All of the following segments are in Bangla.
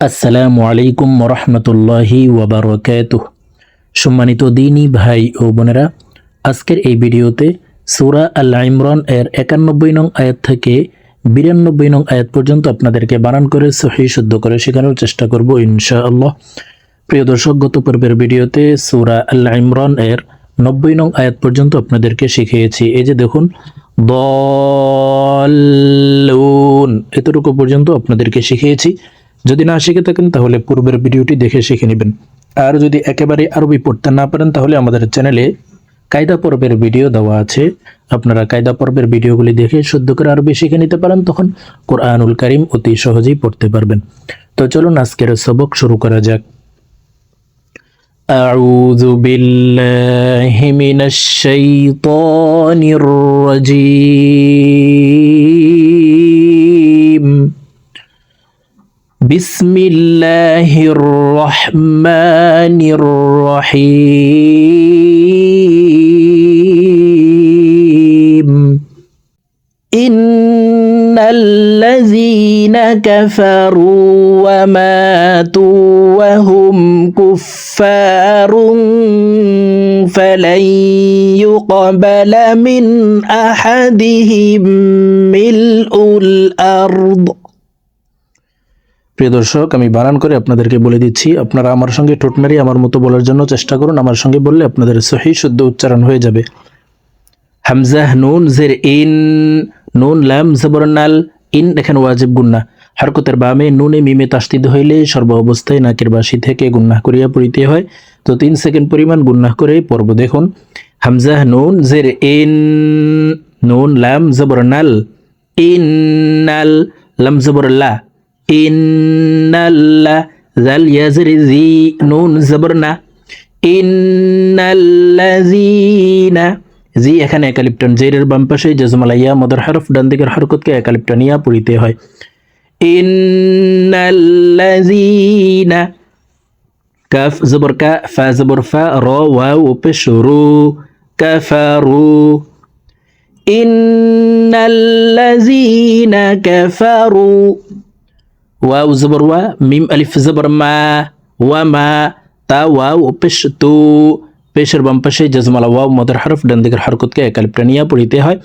আসসালামু আলাইকুম রহমতুল্লাহি ওবরকাতুহ। সম্মানিত দিনী ভাই ও বোনেরা, আজকের এই ভিডিওতে সূরা আল ইমরান এর একানব্বই নং আয়াত থেকে বিরানব্বই নং আয়াত পর্যন্ত আপনাদেরকে বানান করে, সহি শুদ্ধ করে শেখানোর চেষ্টা করব ইনশাআল্লাহ। প্রিয় দর্শক, গত পর্বের ভিডিওতে সূরা আল ইমরান এর নব্বই নং আয়াত পর্যন্ত আপনাদেরকে শিখিয়েছি। এই যে দেখুন দলুন এতটুকু পর্যন্ত আপনাদেরকে শিখিয়েছি। যদি না শিখে থাকেন তাহলে পূর্বের ভিডিওটি দেখে শিখে নেবেন আর যদি একেবারে আরবি পড়তে না পারেন তাহলে আমাদের চ্যানেলে কায়দা পর্বের ভিডিও দেওয়া আছে আপনারা কায়দা পর্বের ভিডিওগুলি দেখে শুদ্ধ করে আরবি শিখে নিতে পারেন তখন কোরআনুল কারিম অতি সহজেই পড়তে পারবেন তো চলুন আজকের সবক শুরু করা যাক أعوذ بالله من الشيطان الرجيم بسم الله الرحمن الرحيم. إن الذين كفروا وماتوا وهم كفار فلن يقبل من أحدهم ملء الأرض. প্রিয় দর্শক, আমি বানান করে আপনাদেরকে বলে দিচ্ছি, আপনারা আমার সঙ্গে ঠোঁটনারি আমার মতো বলার জন্য চেষ্টা করুন। আমার সঙ্গে বললে আপনাদের সহি শুদ্ধ উচ্চারণ হয়ে যাবে। হামজাহ নুন, জের, ইন, নুন, লাম জবরনাল ইন এখানে ওয়াজিব গুন্না। হরকতের বামে নুনে মিমে তাস্তিদ হইলে সর্ব অবস্থায় নাকের বাসি থেকে গুন্নাহ করিয়া পড়িতে হয়। তো তিন সেকেন্ড পরিমাণ গুন্নাহ করে পর্ব দেখুন। হামজাহ নুন, জের, ইন, নুন, লাম জবরনাল ইন, নাল, লাম জবরল্লা ইন্নাল্লা জাল ইয়াজরি জি নুন জবরনা ইন্নাল্লাযীনা জি এখানে একালিপ্টন জেরের বাম পাশে জজমালাইয়া, মদর হরফ ডান দিকের হরকতকে একালিপ্টনিয়া পড়িতে হয়। ইন্নাল্লাযীনা কাফ জবর কা, ফা জবর ফা, র, ওয়াও পেশ রু। কাফারু ইন্নাল্লাযীনা কাফারু ওয়াও জবর ওয়া মিম আলিফ জবর মা ওয়া মা তা ওয়াও পেশ তু পেশের বাম পাশে জজমালা ওয়াও মদের হরফ ডান দিকের হরকতকে একালিপ্টানিয়া পড়িতে হয়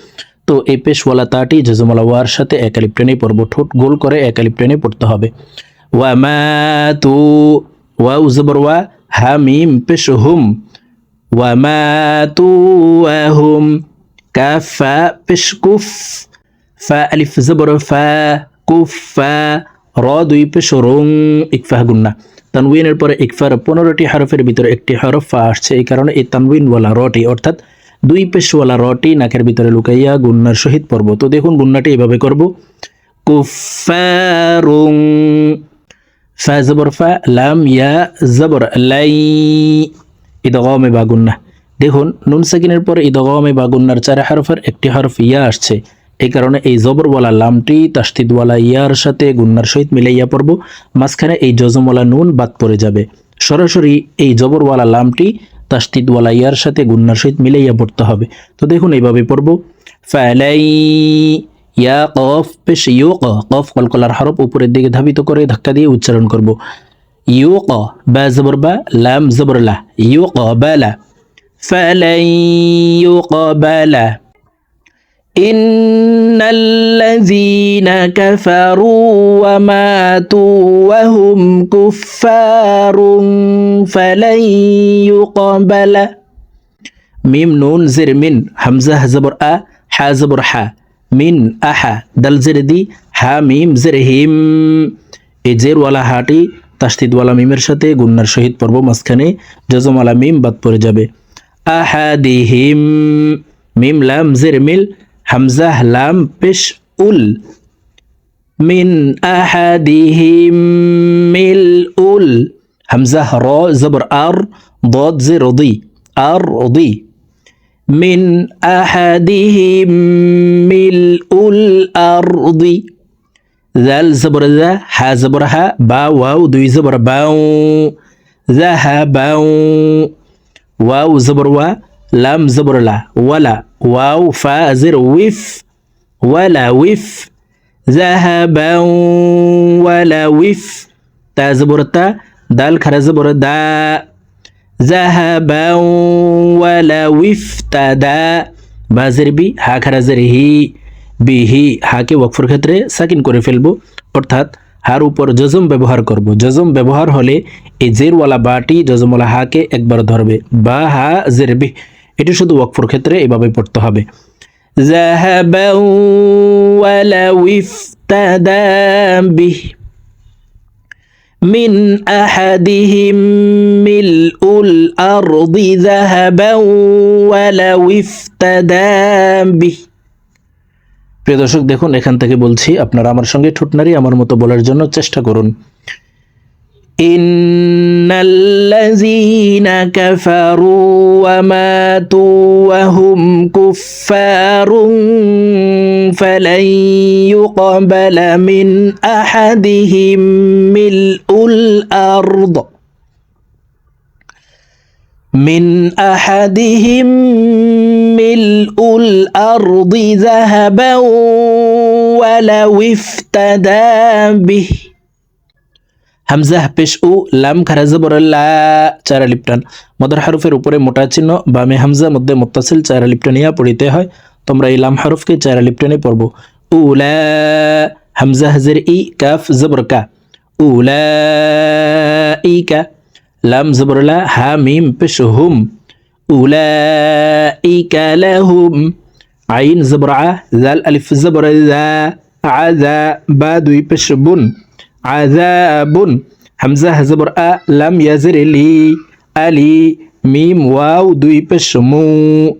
তো এই পেশওয়ালা তাটি জজমালা ওয়ার সাথে একালিপ্টানি পড়ব ঠোঁট গোল করে একালিপ্টানি পড়তে হবে ওয়া মা তু ওয়াও জবর ওয়া হা মিম পেশ হুম ওয়া মা তু ওয়া হুম কাফা পেশ কুফ ফা আলিফ জবর ফা কুফা র দুই পেশ রং ইকফাহ গুন্না। তানউইনের পরে ইকফার পনেরোটি হরফের ভিতরে একটি হরফ ফা আসছে, এই কারণে এই তানউইনওয়ালা রটি, অর্থাৎ দুই পেশওয়ালা রটি নাকের ভিতরে লুকাইয়া গুন্নার সহিত পর্ব তো দেখুন গুন্নাটি এভাবে করব। কুফারুং ফা জবর ফা, লাম, ইয়া, জবর, লাই, ইদগমে বা গুন্না। দেখুন নুন সাকিনের পরে ইদগমে বা গুন্নার চার হরফের একটি হরফ ইয়া আসছে। এই কারণে এই জবরওয়ালা লামটি, তাস্তিদওয়ালা ইয়ার সাথে গুন্নার সহিত মিলাইয়া পড়ব, মাঝখানে এই জজমওয়ালা নুন বাদ পড়ে যাবে। সরাসরি এই জবরওয়ালা লামটি, তাস্তিদওয়ালা ইয়ার সাথে গুন্নার সহিত মিলাইয়া পড়তে হবে। তো দেখুন এইভাবে পড়ব। ফালাই ইয়া কফ পেশ ইউ কফ কলকলার হরফ উপরের দিকে ধাবিত করে ধাক্কা দিয়ে উচ্চারণ করব। ইউ ক, বা জবর বা, লাম জবর লা ইউ ক বালা ফালাই ইউ ক বালা إن الذين كفروا وماتوا وهم كفار فلن يقبل ميم نون زر من همزة زبر أ ح زبر ح من أح دل زر دي ح ميم زر হিম এই জের ওয়ালা হাটি তাস্তিদওয়ালা মিমের সাথে গুন্নার সহিত পর্ব মাঝখানে জজমওয়ালা মিম বাদ পড়ে যাবে আহাদিহিম মিম লাম জের মিল হামজাহ লাম পেশ উল মিন আহাদিহিম মিল উল হামজাহ র জবর আর ضاد زي رضي আর رضي من أحدهم ملء الأرض ذال زبر ذا ها زبر ها با واو دوي زبر باو ذهبا واو زبر وا لام زبر لا ولا ওয়াও ফা জের উইফ ওয়ালা উইফ জাহাবা ওয়ালা উইফ তা জবর তা দাল খারা জবর দা জাহাবা ওয়ালা উইফ তা দা বা জের বি হা খারা জের হি বিহি হাকে ওয়াকফর ক্ষেত্রে সাকিন করে ফেলব অর্থাৎ হার উপর যজম ব্যবহার করব যজম ব্যবহার হলে এই জেরওয়ালা বাটি যজমওয়ালা হাকে একবার ধরবে বা হা জেরবি এটি শুধু ওয়াকফের ক্ষেত্রে এভাবে পড়তে হবে ذهبا ولو افتدى به من أحدهم ملء الأرض ذهبا ولو افتدى به প্রিয় দর্শক দেখুন এখান থেকে বলছি আপনারা আমার সঙ্গে ঠুটনারি আমার মতো বলার জন্য চেষ্টা করুন إن الذين كفروا وماتوا وهم كفار فلن يقبل من أحدهم ملء الأرض من أحدهم ملء الأرض ذهبا ولو افتدى به হামজাহ পেশ উ লাম খারা জবর লা চারা লিপটান। মদর হারুফের উপরে মোটা চিহ্ন, বামে হামজা, মধ্যে মোত্তাসিল চারা লিপটানিয়া পড়িতে হয়। তোমরা এই লাম হারুফকে চারা লিপটানে পড়ব। উলা হামজা হাজের ই কাফ জবর কা। উলা ই কা লাম জবর লা হা মিম পেশ হুম। উলা ই কা লাহুম আইন জবর আ, জাল আলিফ জবর জা আজা বা দুই পেশ বুন। আযাবুন হামজা হাজবর আ লাম ইয়াজির লি আলি মিম ওয়াও দুই পেশ মু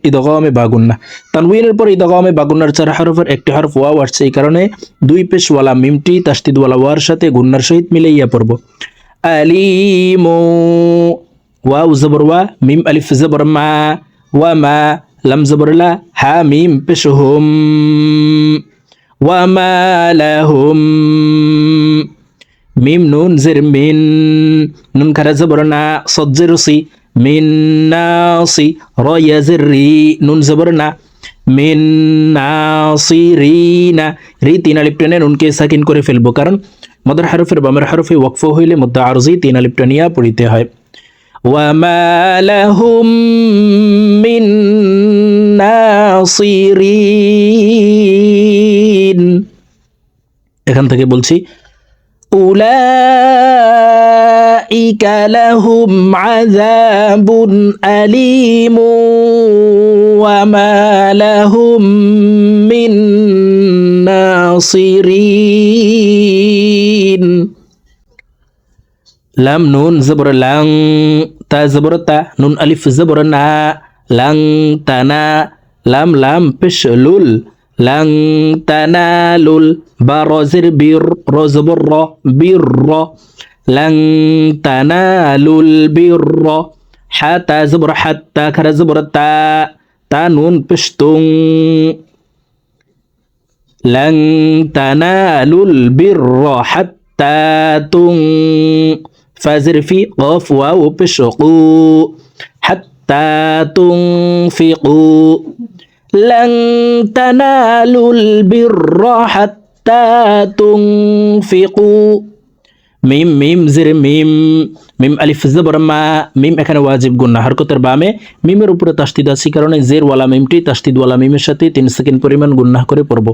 ইদগামে বাগুন্না তানউইনের পর ইদগামে বাগুন্নার চার হরফের একটি হরফ ওয়াও আসছে এই কারণে দুই পেশওয়ালা মিমটি তাসদিদওয়ালা ওয়ার সাথে গুন্নার সহিত মিলাইয়া পড়ব। আলিমু ওয়াও জবর ওয়া মিম আলিফ জবর মা ওয়া মা লাম জবর লা হা মিম পেশ হুম ওয়া মা লাহুম মিম নুন জের মিন নুন খারা জবর না সজ্জের সি মিন নাসি র ইয়াজের রি নুন জবর না মিন নাসিরিনা রি তিন আলিফ টেনে নুনকে সাকিন করে ফেলবো কারণ মদর হারফের বামের হারফে ওয়াকফ হইলে মধ্য আরজি তিন আলিফ টেনিয়া পড়িতে হয় وما لهم من নাসিরিন এখান থেকে বলছি أولئك لهم عذاب أليم وما لهم من ناصرين لام نون زبر لان تا زبر تا نون ألف زبر نا لان تنا لام لام بش لول لن تنالوا البرزر بر رزبر بر لن تنالوا البر. حتى زبر حتى كر زبر تا تا نون بشتون. لن تنالوا البر حتى تن فازر في قاف واو بشقو. حتى تنفقوا لن تنالوا البر حتى تنفقوا মিম মিম জির মিম মিম আলিফ জবর মা মিম এখানে ওয়াজিব গুন্না হরকতের বামে মিমের উপরে তাস্তিদ আছে কারণে জের ওয়ালা মিমটি তাস্তিদ ওয়ালা মিমের সাথে তিন সেকেন্ড পরিমাণ গুন্না করে পড়ব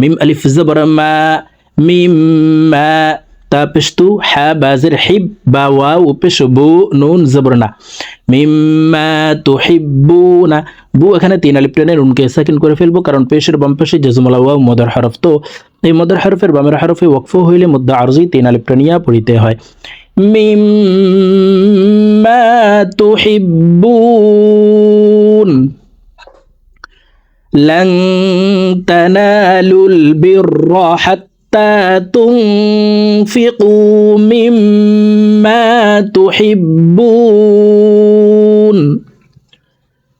মিম আলিফ জবর মা মিম মা তা পেশতু হ্যা বাজের হিব বা ওয়াও পেশ বু নুন জবরনা মিম্মা তুহিব্বুনা বু এখানে তিন আলিফ টেনে নুনকে সেকেন্ড করে ফেলবো কারণ পেশের বাম পেশে জজমলা ওয়াও মদর হরফ তো এই মদর হরফের বামের হরফে ওয়াকফ হইলে মুদ্দা আরজি তিন আলিফ টেনিয়া পড়িতে হয় মিম্মা তুহিব্বুন لن تنالوا البر حتى حتى تنفقوا مما تحبون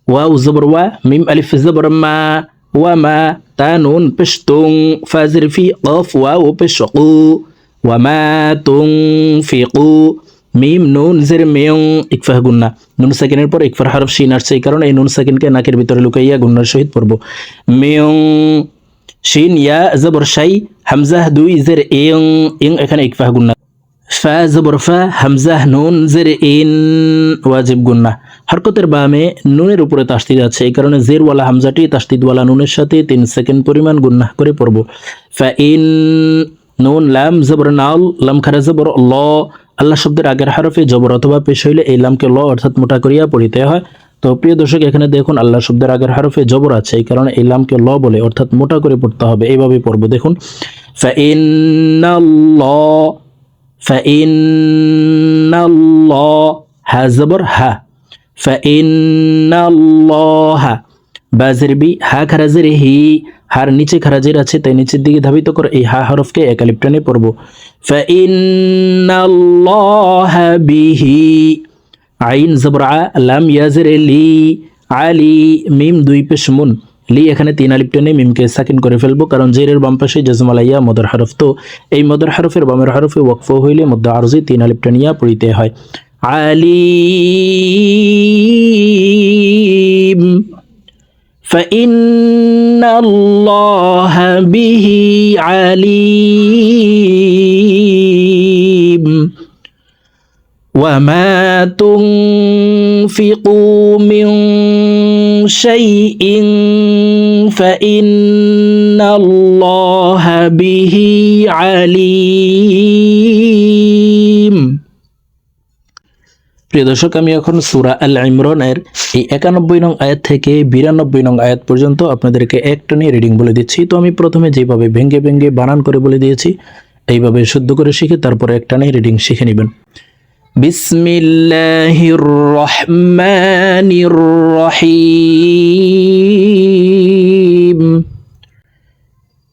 واو زبر و ميم ألف زبر ما وما تانون بشتون فازر في قاف واو بشقو وما تنفقوا মিম নুন জের মেয়ং ইকফাহ গুন্না নুন সেকেন্ডের পর ইকফার হরফ শিন আসছে এই কারণে এই নুন সেকেন্ডকে নাকের ভিতরে লুকাইয়া গুন্নার সহিত পড়ব মেয়ং শিন ইয়া জবর শাই হামজাহ দুই জের ইং ইং এখানে ইকফাহ গুন্না ফা জবর ফা হামজা নুন জের ইন ওয়াজিব গুন্না হরকতের বামে নুনের উপরে তাস্তিদ আছে এই কারণে জেরওয়ালা হামজাটি তাস্তিদওয়ালা নুনের সাথে তিন সেকেন্ড পরিমাণ গুন্না করে পড়ব ফা ইন নুন লাম জবর নাল লাম খারা জবর ল আল্লাহ শব্দের আগের হরফে জবর অথবা পেশ হইলে এই লামকে ল অর্থাৎ মোটা করিয়া পড়িতে হয় তো প্রিয় দর্শক, এখানে দেখুন, আল্লাহ শব্দের আগের হরফে জবর আছে, এই কারণে এই লামকে ল বলে, অর্থাৎ মোটা করে পড়তে হবে। এইভাবে পড়ব। দেখুন হা জবর, হা। ফাইনাল্লাহ বাজের বি হা খারাজের হি হার নিচে খারাজের আছে, তাই নিচের দিকে ধাবিত করে, এই হা হরফকে একালিপ টেনে পড়ব। ফাইনাল্লাহ বিহি। আইন জবর আ লাম ইয়াজের লি আলি মিম দুই পেশ মুন লি এখানে তিন আলিপ টেনে মিমকে সাকিন করে ফেলবো কারণ জেরের বাম পাশে জজমালাইয়া মদর হরফ তো এই মদর হরফের বামের হরফে ওয়াকফ হইলে মধ্য আরজি তিন আলিপ টেনিয়া পড়িতে হয় আলিম فإن الله به عليم وما تنفقوا من شيء فإن الله به عليم প্রিয় দর্শক আমি এখন সুরা আল ইমরানের এই একানব্বই নং আয়াত থেকে বিরানব্বই নং আয়াত পর্যন্ত আপনাদেরকে একটা নিয়ে রিডিং বলে দিচ্ছি তো আমি প্রথমে যেভাবে ভেঙ্গে ভেঙ্গে বানান করে বলে দিয়েছি এইভাবে শুদ্ধ করে শিখে তারপরে একটা নিয়ে রিডিং শিখে নেবেন بسم الله الرحمن الرحيم.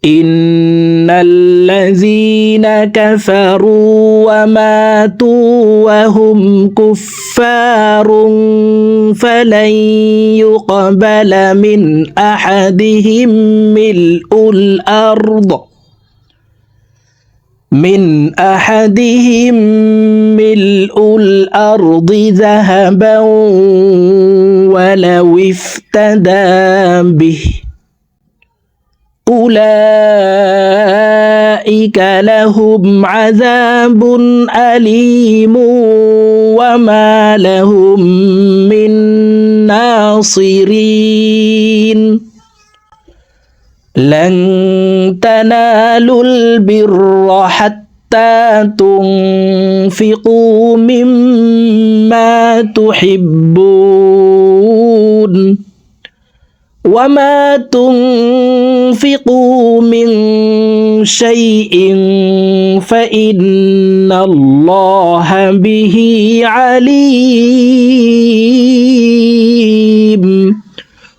إن الذين كفروا وماتوا وهم كفار فلن يقبل من أحدهم ملء الأرض. من أحدهم ملء الأرض ذهبا ولو افتدى به. أولئك لهم عذاب أليم وما لهم من ناصرين. لن تنالوا البر حتى تنفقوا مما تحبون وما تنفقوا من شيء فإن الله به عليم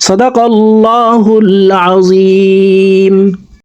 صدق الله العظيم.